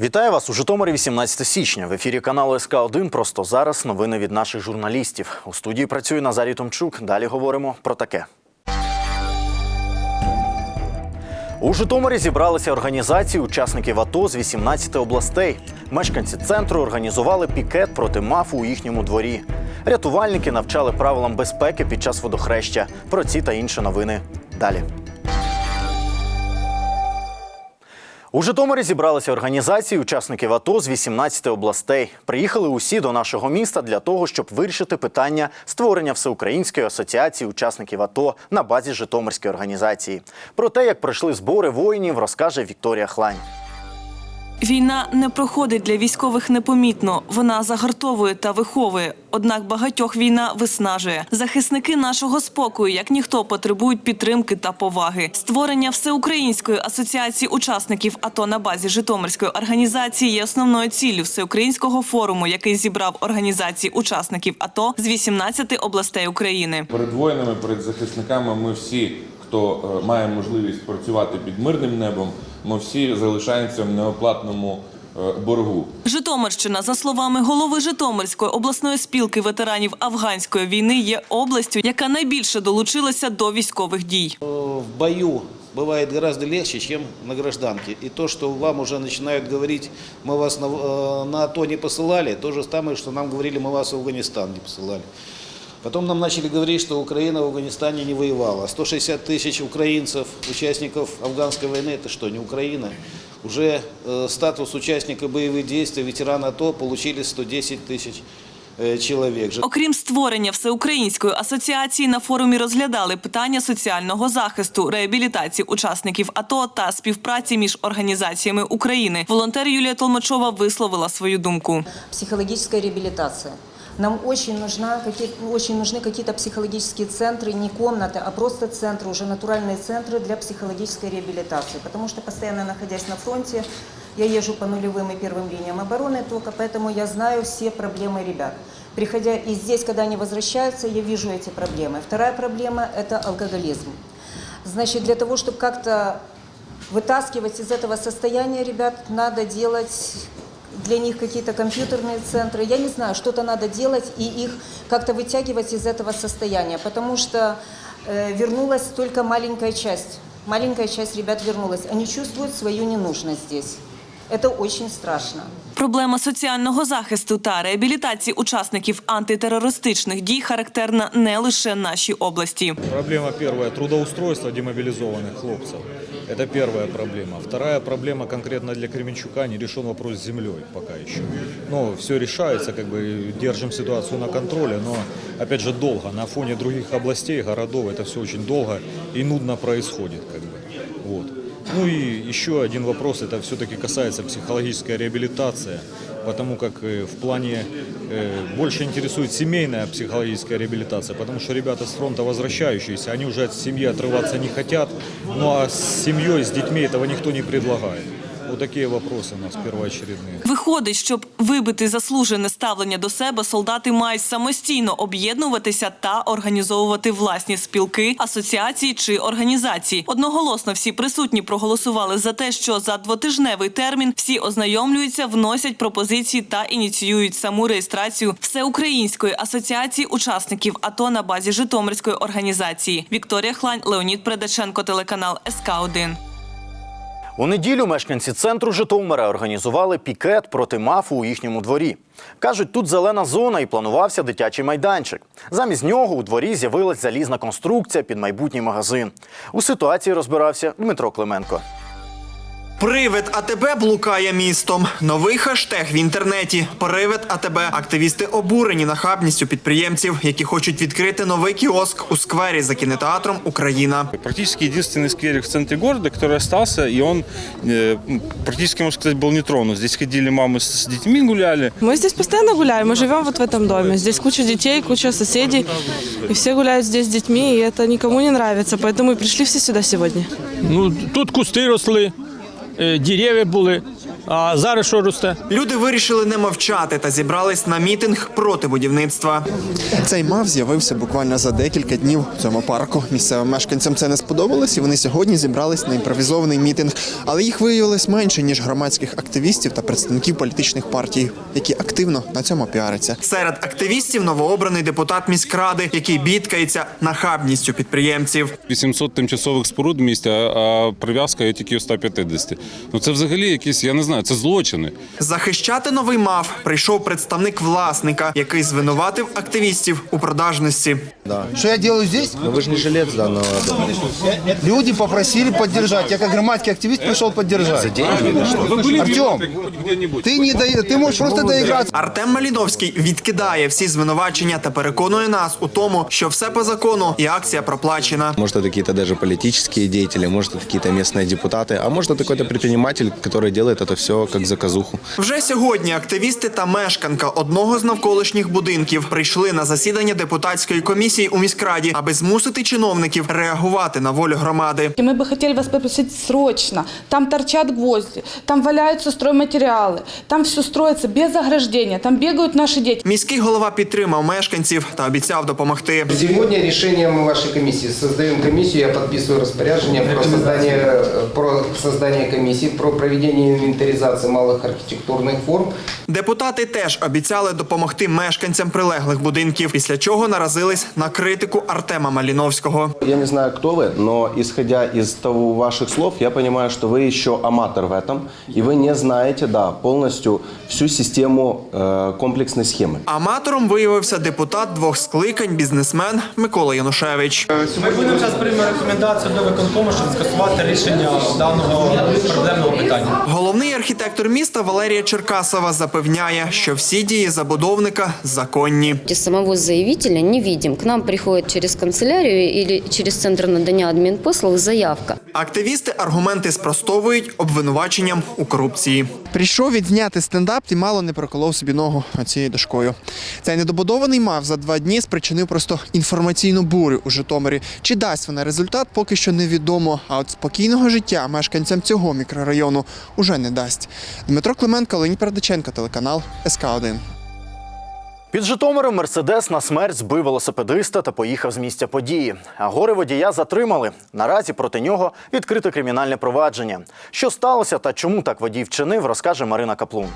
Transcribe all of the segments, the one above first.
Вітаю вас у Житомирі 18 січня. В ефірі каналу СК 1 Просто зараз новини від наших журналістів. У студії працює Назарій Томчук. Далі говоримо про таке. У Житомирі зібралися організації учасників АТО з 18 областей. Мешканці центру організували пікет проти мафу у їхньому дворі. Рятувальники навчали правилам безпеки під час водохреща. Про ці та інші новини далі. У Житомирі зібралися організації учасників АТО з 18 областей. Приїхали усі до нашого міста для того, щоб вирішити питання створення всеукраїнської асоціації учасників АТО на базі Житомирської організації. Про те, як пройшли збори воїнів, розкаже Вікторія Хлань. Війна не проходить для військових непомітно. Вона загартовує та виховує. Однак багатьох війна виснажує. Захисники нашого спокою, як ніхто, потребують підтримки та поваги. Створення всеукраїнської асоціації учасників АТО на базі Житомирської організації є основною ціллю всеукраїнського форуму, який зібрав організації учасників АТО з 18 областей України. Перед воїнами, перед захисниками ми всі, хто е, має можливість працювати під мирним небом, ми всі залишаємося в неоплатному е, боргу. Житомирщина, за словами голови Житомирської обласної спілки ветеранів афганської війни, є областю, яка найбільше долучилася до військових дій. в бою бывает гораздо легче, чем на гражданке. И то, что вам уже начинают говорить, мы вас на, э, на АТО не посылали, то же самое, что нам говорили, мы вас в Афганистан не посылали. Потом нам начали говорить, что Украина в Афганистане не воевала. 160 тысяч украинцев, участников афганской войны, это что, не Украина? Уже э, статус участника боевых действий, ветерана АТО получили 110 тысяч э, человек. Окрім створення всеукраїнської асоціації, на форумі розглядали питання соціального захисту, реабілітації учасників АТО та співпраці між організаціями України. Волонтер Юлія Толмачова висловила свою думку. психологическая реабилитация. Нам очень, нужна, очень нужны какие-то психологические центры, не комнаты, а просто центры, уже натуральные центры для психологической реабилитации. Потому что постоянно находясь на фронте, я езжу по нулевым и первым линиям обороны только, поэтому я знаю все проблемы ребят. Приходя и здесь, когда они возвращаются, я вижу эти проблемы. Вторая проблема – это алкоголизм. Значит, для того, чтобы как-то вытаскивать из этого состояния ребят, надо делать для них какие-то компьютерные центры. Я не знаю, что-то надо делать и их как-то вытягивать из этого состояния, потому что э, вернулась только маленькая часть. Маленькая часть ребят вернулась. Они чувствуют свою ненужность здесь. Это очень страшно. Проблема соціального захисту та реабілітації учасників антитерористичних дій характерна не лише нашій області. Проблема первая – трудоустройство демобилизованных хлопцев. Это первая проблема. Вторая проблема конкретно для Кременчука – не решен вопрос с землей пока еще. Но все решается, как бы держим ситуацию на контроле, но опять же долго. На фоне других областей, городов это все очень долго и нудно происходит. Как бы. вот. Ну и еще один вопрос, это все-таки касается психологической реабилитации, потому как э, в плане э, больше интересует семейная психологическая реабилитация, потому что ребята с фронта возвращающиеся, они уже от семьи отрываться не хотят, ну а с семьей, с детьми этого никто не предлагает. Вот такие вопросы у нас первоочередные. Виходить, щоб вибити заслужене ставлення до себе, солдати мають самостійно об'єднуватися та організовувати власні спілки, асоціації чи організації. Одноголосно всі присутні проголосували за те, що за двотижневий термін всі ознайомлюються, вносять пропозиції та ініціюють саму реєстрацію всеукраїнської асоціації учасників АТО на базі Житомирської організації. Вікторія Хлань, Леонід Предаченко, телеканал СК 1 У неділю мешканці центру Житомира організували пікет проти мафу у їхньому дворі. Кажуть, тут зелена зона і планувався дитячий майданчик. Замість нього у дворі з'явилась залізна конструкція під майбутній магазин. У ситуації розбирався Дмитро Клименко. Привид АТБ блукає містом. Новий хештег в інтернеті. Привид АТБ. Активісти обурені нахабністю підприємців, які хочуть відкрити новий кіоск у сквері за кінотеатром Україна. Практически единственный скверик в центре города, который остался, и он э, практически, можно сказать, был не тронут. Здесь ходили мамы с с детьми, гуляли. Мы здесь постоянно гуляем, мы живем вот в этом доме. Здесь куча детей, куча соседей, и все гуляют здесь с детьми, и это никому не нравится, поэтому и пришли все сюда сегодня. Ну, тут кусти росли, е, дерев'я були. А зараз що росте? Люди вирішили не мовчати та зібрались на мітинг проти будівництва. Цей мав з'явився буквально за декілька днів в цьому парку. Місцевим мешканцям це не сподобалось, і вони сьогодні зібрались на імпровізований мітинг. Але їх виявилось менше ніж громадських активістів та представників політичних партій, які активно на цьому піаряться. Серед активістів новообраний депутат міськради, який бідкається нахабністю підприємців. 800 тимчасових споруд в місті, а- а прив'язка є тільки 150. Ну це взагалі якісь, я не знаю, це злочини. Захищати новий мав прийшов представник власника, який звинуватив активістів у продажності. Что я делаю здесь? Ну ви ж не жилець даного дома. Люди попросили поддержать. Я как громадский активист пришел поддержать. За деньги? Артем, ты, не до... ты можешь просто доиграться. Артем Маліновський відкидає всі звинувачення та переконує нас у тому, що все по закону і акція проплачена. Может, это какие-то даже политические деятели, может, это какие-то местные депутаты, а может, это какой-то предприниматель, который делает это все как заказуху. Вже сьогодні активісти та мешканка одного з навколишніх будинків прийшли на засідання депутатської комісії у міськраді, аби змусити чиновників реагувати на волю громади. И мы бы хотели вас попросить срочно. Там торчат гвозди, там валяются стройматериалы, там все строится без ограждения, там бегают наши дети. Міський голова підтримав мешканців та обіцяв допомогти. Сегодня решением вашей комиссии создаем комиссию, я подписываю распоряжение про создание, про создание комиссии, про проведение инвентаризации малых архитектурных форм. Депутати теж обіцяли допомогти мешканцям прилеглих будинків, після чого наразились на критику Артема Маліновського. Я не знаю, кто вы, но исходя из того ваших слов, я понимаю, что вы еще аматор в этом, и вы не знаете, да, полностью всю систему э, комплексной схемы. Аматором виявився депутат двох скликань, бізнесмен Микола Янушевич. Ми будемо зараз приймемо рекомендацію до виконкому, щоб скасувати рішення даного проблемного питання. Головний архітектор міста Валерія Черкасова запевняє, що всі дії забудовника законні. Самого заявителя не видим. К нам приходит через канцелярию или через центр надания админпослуг заявка. Активісти аргументи спростовують обвинуваченням у корупції. Прийшов відзняти стендап і мало не проколов собі ногу цією дошкою. Цей недобудований мав за два дні спричинив просто інформаційну бурю у Житомирі. Чи дасть вона результат, поки що невідомо. А от спокійного життя мешканцям цього мікрорайону уже не дасть. Дмитро Клименко, Леонід Передаченко, телеканал СК 1 Під Житомиром Мерседес на смерть збив велосипедиста та поїхав з місця події. А гори водія затримали. Наразі проти нього відкрите кримінальне провадження. Що сталося та чому так водій вчинив, розкаже Марина Каплун.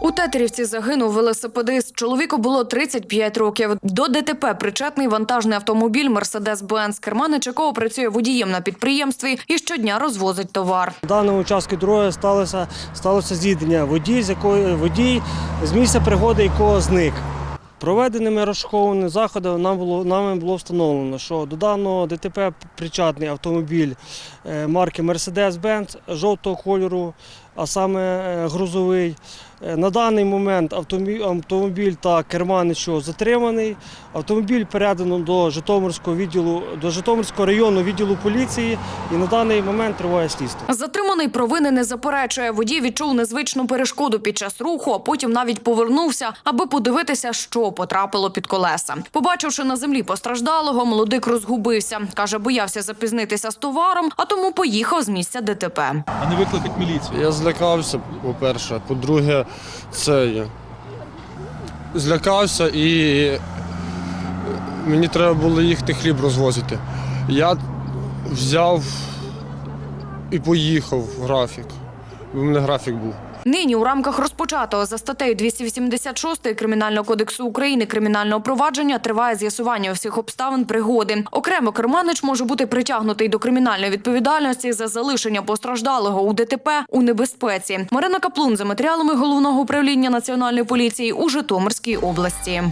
У Тетерівці загинув велосипедист. Чоловіку було 35 років. До ДТП причетний вантажний автомобіль Мерседес-Бенц, керманич якого працює водієм на підприємстві і щодня розвозить товар. В даному участку дороги сталося, сталося зіткнення. Водій, з якої водій з місця пригоди якого зник. Проведеними розшуковими заходами нам було нами було встановлено, що до даного ДТП причетний автомобіль е, марки Mercedes-Benz жовтого кольору, а саме е, грузовий. Е, На даний момент автомобіль, та керманичу затриманий. Автомобіль передано до Житомирського відділу до Житомирського районного відділу поліції і на даний момент триває слідство. Затриманий провини не заперечує. Водій відчув незвичну перешкоду під час руху, а потім навіть повернувся, аби подивитися, що потрапило під колеса. Побачивши на землі постраждалого, молодик розгубився. Каже, боявся запізнитися з товаром, а тому поїхав з місця ДТП. А не викликати міліцію? Я злякався, по-перше. По-друге, це злякався і мені треба було їхати хліб розвозити. Я взяв і поїхав в графік. бо в мене графік був. Нині у рамках розпочатого за статтею 286 Кримінального кодексу України кримінального провадження триває з'ясування всіх обставин пригоди. Окремо керманич може бути притягнутий до кримінальної відповідальності за залишення постраждалого у ДТП у небезпеці. Марина Каплун за матеріалами головного управління національної поліції у Житомирській області.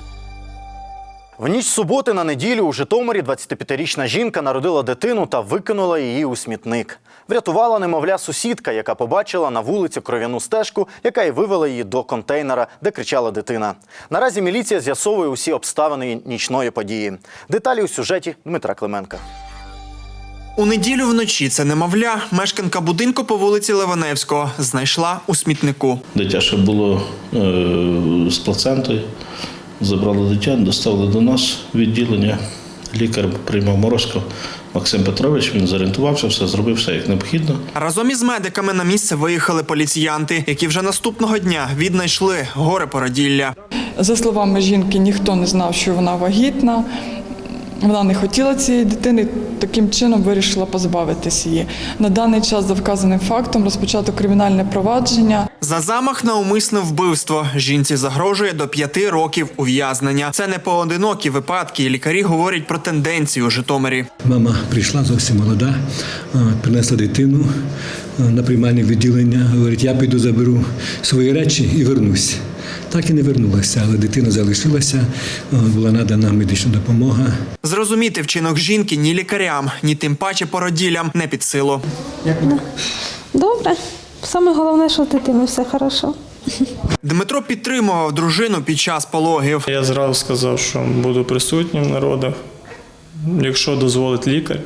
В ніч суботи на неділю у Житомирі 25-річна жінка народила дитину та викинула її у смітник. Врятувала немовля сусідка, яка побачила на вулиці кров'яну стежку, яка й вивела її до контейнера, де кричала дитина. Наразі міліція з'ясовує усі обставини нічної події. Деталі у сюжеті Дмитра Клименка. У неділю вночі це немовля, мешканка будинку по вулиці Леваневського, знайшла у смітнику. Дитя ще було е, з плацентою. Забрали дитя, доставили до нас відділення. Лікар приймав морозко, Максим Петрович. Він зорієнтувався, все зробив все як необхідно. Разом із медиками на місце виїхали поліціянти, які вже наступного дня віднайшли горе породілля. За словами жінки, ніхто не знав, що вона вагітна. Вона не хотіла цієї дитини, таким чином вирішила позбавитись її. На даний час за вказаним фактом розпочато кримінальне провадження. За замах на умисне вбивство жінці загрожує до п'яти років ув'язнення. Це не поодинокі випадки. Лікарі говорять про тенденцію у Житомирі. Мама прийшла зовсім молода, принесла дитину на приймальне відділення. Говорить, я піду заберу свої речі і вернусь. Так і не вернулася, але дитина залишилася, була надана медична допомога. Зрозуміти вчинок жінки ні лікарям, ні тим паче породіллям не під силу. Як Добре. Саме головне, що з дитиною все хорошо. Дмитро підтримував дружину під час пологів. Я зразу сказав, що буду присутнім на родах. Якщо дозволить лікар,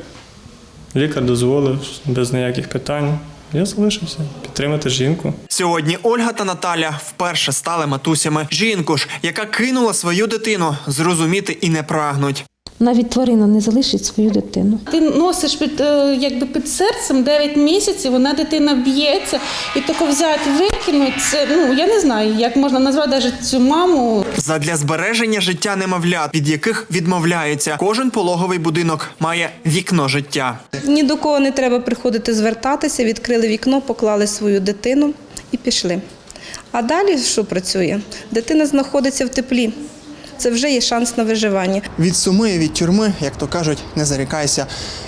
лікар дозволив без ніяких питань. Я залишився підтримати жінку. Сьогодні Ольга та Наталя вперше стали матусями. Жінку ж, яка кинула свою дитину, зрозуміти і не прагнуть. Навіть тварина не залишить свою дитину. Ти носиш під, е, якби під серцем 9 місяців, вона дитина б'ється, і тако взяти, викинути, це, ну, я не знаю, як можна назвати навіть цю маму. Задля збереження життя немовлят, від яких відмовляються, кожен пологовий будинок має вікно життя. Ні до кого не треба приходити звертатися, відкрили вікно, поклали свою дитину і пішли. А далі що працює? Дитина знаходиться в теплі. Це вже є шанс на виживання. Від суми, від тюрми, як то кажуть, не зарікайся.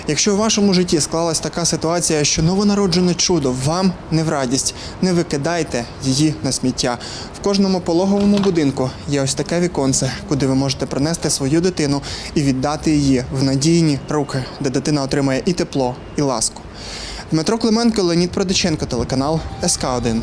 Якщо у вашому житті склалась така ситуація, що новонароджене чудо вам не в радість, не викидайте її на сміття. В кожному пологовому будинку є ось таке віконце, куди ви можете принести свою дитину і віддати її в надійні руки, де дитина отримає і тепло, і ласку. Дмитро Клименко, Леонід Продиченко, телеканал СК 1